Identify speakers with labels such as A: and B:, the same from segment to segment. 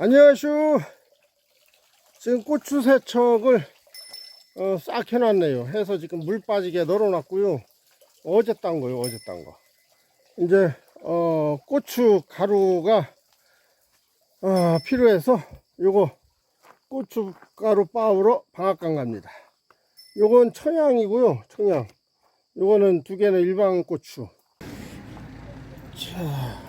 A: 안녕하슈. 지금 고추 세척을 어, 싹 해놨네요. 해서 지금 물 빠지게 널어놨고요. 어제 딴 거요, 어제 딴 거. 이제 어, 고추 가루가 어, 필요해서 요거 고추 가루 빠우러 방앗간 갑니다. 요건 청양이고요, 청양. 요거는 두 개는 일반 고추. 자.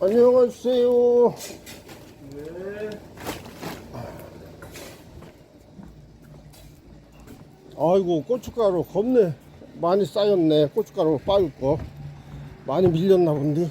A: 안녕하세요. 아이고 고춧가루 겁내 많이 쌓였네. 고춧가루 빠질 거 많이 밀렸나 본데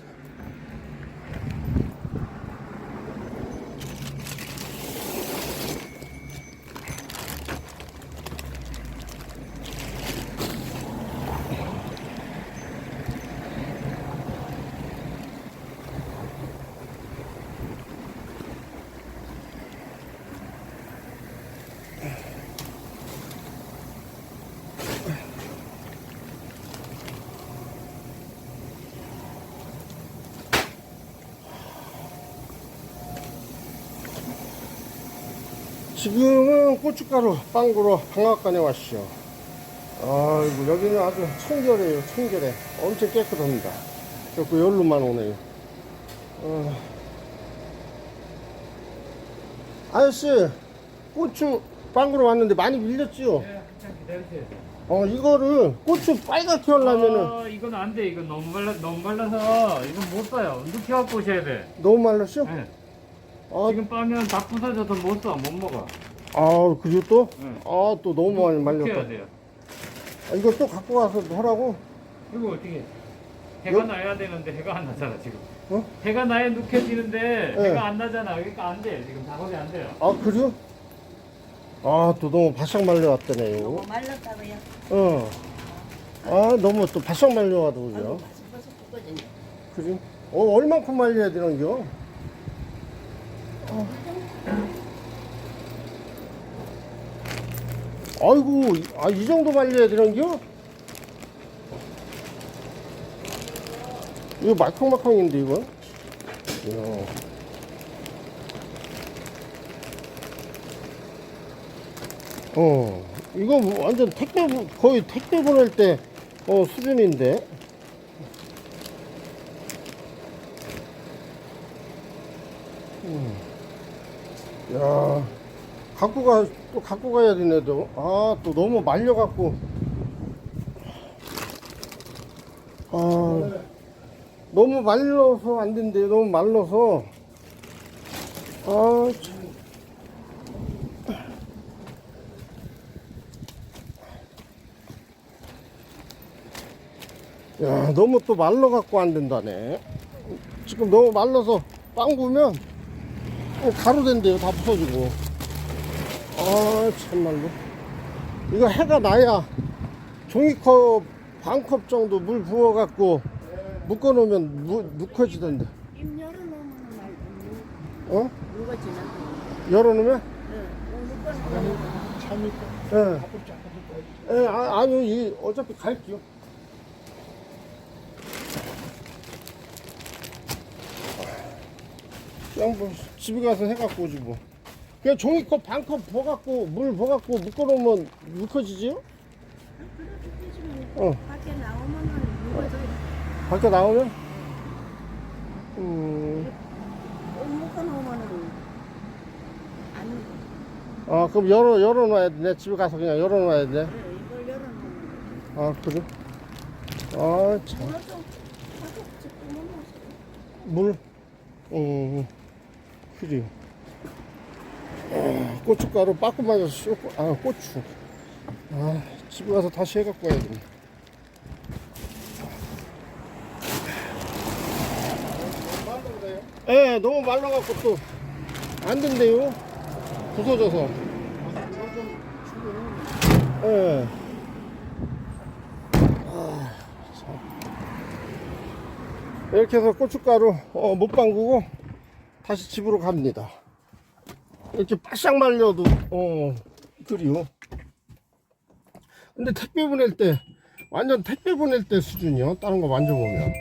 A: 지금은 고춧가루 빵구로 방앗간에 왔죠 아이고 여기는 아주 청결해요 청결해 엄청 깨끗합니다 그리고 열로만 오네요 어. 아저씨 고추 빵구로 왔는데 많이 밀렸지요?
B: 네, 한참 기다리세요.
A: 어 이거를 고추 빨갛게 하려면은
B: 아, 이건 안 돼. 이건 너무 말라, 너무 말라서 이건 못 써요. 눕혀갖고 오셔야 돼.
A: 너무 말랐어?
B: 네.
A: 아,
B: 지금 빠면 다 부서져서 못 써, 못 먹어.
A: 아 그리고 또?
B: 네.
A: 아 또 너무 많이 말렸다
B: 돼요.
A: 아, 이거 또 갖고 와서 하라고?
B: 이거 어떻게? 해가
A: 여-
B: 나야 되는데 해가 안 나잖아 지금.
A: 어?
B: 해가 나야 눕혀지는데
A: 네.
B: 해가 안 나잖아. 그러니까 안 돼. 지금 작업이 안 돼요.
A: 아 그래요? 아 또 너무 바싹 말려왔다네요
C: 너무 말랐다고요?
A: 어. 아 너무 또 바싹 말려가지고요
C: 아이고 바삭바삭.
A: 그지? 어 얼만큼 말려야 되는겨? 어. 아이고 아 이 정도 말려야 되는겨? 이거 말캉말캉인데 이거? 이야. 어 이거 뭐 완전 택배 보- 거의 택배 보낼 때 어, 수준인데 음. 야 갖고 가 또 갖고 가야 되네도 아또 너무 말려 갖고 아 너무 말려서 안 된대요 너무 말라서 아 참. 야, 너무 또 말라 갖고 안 된다네. 지금 너무 말라서 빵 구면 어, 가루 된대요. 다 부서지고. 아, 참말로. 이거 해가 나야 종이컵 반 컵 정도 물 부어갖고 묶어놓으면 무, 눅해지던데.
C: 입 열어놓으면 말고
A: 어?
C: 누가 지나?
A: 열어놓으면?
C: 응.
A: 예. 예, 아, 아니요. 이, 어차피 갈게요. 그냥 뭐 집에 가서 해갖고 오지 뭐. 그냥 종이컵 반컵 부어갖고 물 부어갖고 묶어놓으면 묵혀지지요? 어.
C: 밖에 나오면은 누가 저
A: 밖에 나오면? 음,
C: 옷 놓으면은
A: 안아 그럼 열어 열어놔야 돼. 내 집에 가서 그냥 열어놔야 돼.
C: 그래 이걸 열어놓으면
A: 아 그래? 아 참.
C: 물을 좀 가득 집으면
A: 물? 음, 그래요. 어, 고춧가루 빠꾸 맞아서 쇼고, 아, 고추. 아, 집에 가서 다시 해갖고 와야 되네. 예, 네, 너무 말라갖고 또, 안 된대요. 부서져서. 예. 아, 참. 이렇게 해서 고춧가루 어, 못 담그고 다시 집으로 갑니다. 이렇게 바싹 말려도 어 그리요. 근데 택배 보낼 때 완전 택배 보낼 때 수준이요. 다른 거 만져보면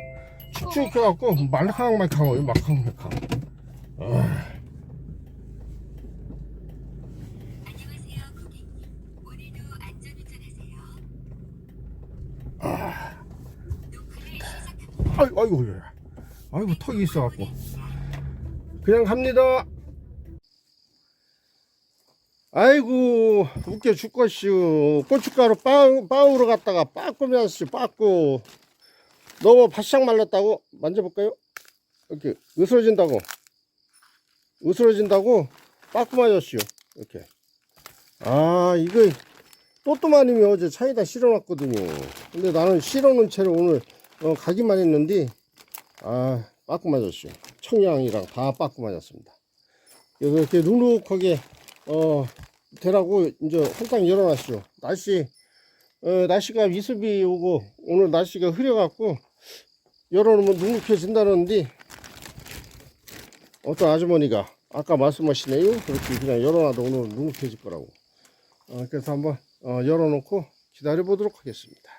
A: 축축해갖고 말캉말캉해요. 말캉말캉. 아. 아이고, 아이고, 예. 아이고, 턱이 있어갖고. 그냥 갑니다. 아이고, 웃겨 죽겠슈. 고춧가루 빵, 빵으로 갔다가 빠꾸면서 빠꾸. 너무 바싹 말랐다고? 만져볼까요? 이렇게, 으스러진다고. 으스러진다고? 빠꾸 맞았슈. 이렇게. 아, 이거, 또또마님이 어제 차에다 실어놨거든요. 근데 나는 실어놓은 채로 오늘 어, 가기만 했는데 아 빠꾸 맞았어요 청량이랑 다 빠꾸 맞았습니다. 이렇게 눅눅하게 어 되라고 이제 혼탕 열어놨어요 날씨 어, 날씨가 미습이 오고 오늘 날씨가 흐려갖고 열어놓으면 눅눅해진다는데 어떤 아주머니가 아까 말씀하시네요. 그렇게 그냥 열어놔도 오늘 눅눅해질 거라고. 어, 그래서 한번 어, 열어놓고 기다려 보도록 하겠습니다